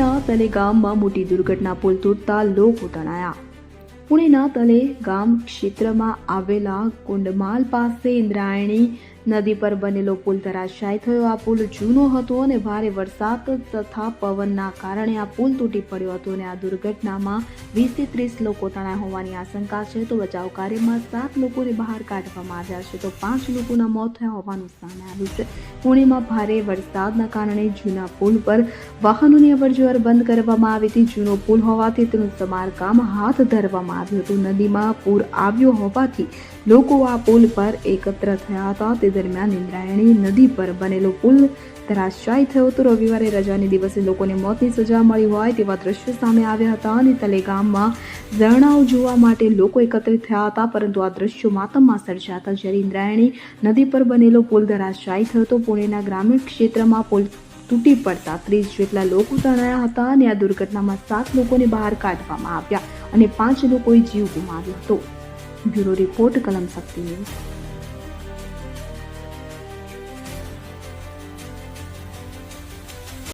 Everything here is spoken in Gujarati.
પુણેના તલે ગામમાં મોટી દુર્ઘટના પુલ તૂટતા લોકો તણાયા. પુણેના તલે ગામ ક્ષેત્રમાં આવેલા કુંડમાલ પાસે ઇન્દ્રાયણી નદી પર બનેલો પુલ ધરાશાય થયો. આ પુલ જૂનો હતો અને ભારે વરસાદ તથા પવનના કારણે આ પુલ તૂટી પડ્યો હતો અને આ દુર્ઘટનામાં વીસથી ત્રીસ લોકો તણાયા હોવાની આશંકા છે. તો બચાવ કાર્યમાં સાત લોકોને બહાર કાઢવામાં આવ્યા છે. તો પાંચ લોકોના મોત થયા હોવાનું સામે આવ્યું છે. પુણેમાં ભારે વરસાદના કારણે જૂના પુલ પર વાહનોની અવરજવર બંધ કરવામાં આવી હતી. જૂનો પુલ હોવાથી તેનું સમારકામ હાથ ધરવામાં આવ્યું હતું. નદીમાં પૂર આવ્યો હોવાથી લોકો આ પુલ પર એકત્ર થયા હતા. તે દરમિયાન ઇન્દ્રાયણી નદી પર બનેલો પુલ ધરાશાયી થયો હતો. રવિવારે રજાની દિવસે લોકોને મોતની સજા મળી હોય તેવા દ્રશ્યો સામે આવ્યા હતા અને તલે ગામમાં ઝરણાઓ જોવા માટે લોકો એકત્રિત થયા હતા, પરંતુ આ દ્રશ્યો માતમમાં સર્જાતા જ્યારે ઇન્દ્રાયણી નદી પર બનેલો પુલ ધરાશાયી થયો હતો પુણેના ગ્રામીણ ક્ષેત્રમાં પુલ તૂટી પડતા ત્રીસ જેટલા લોકો તણાયા હતા અને આ દુર્ઘટનામાં સાત લોકોને બહાર કાઢવામાં આવ્યા અને પાંચ લોકોએ જીવ ગુમાવ્યો હતો. બ્યુરો રિપોર્ટ, કલમ શક્તિ ન્યૂઝ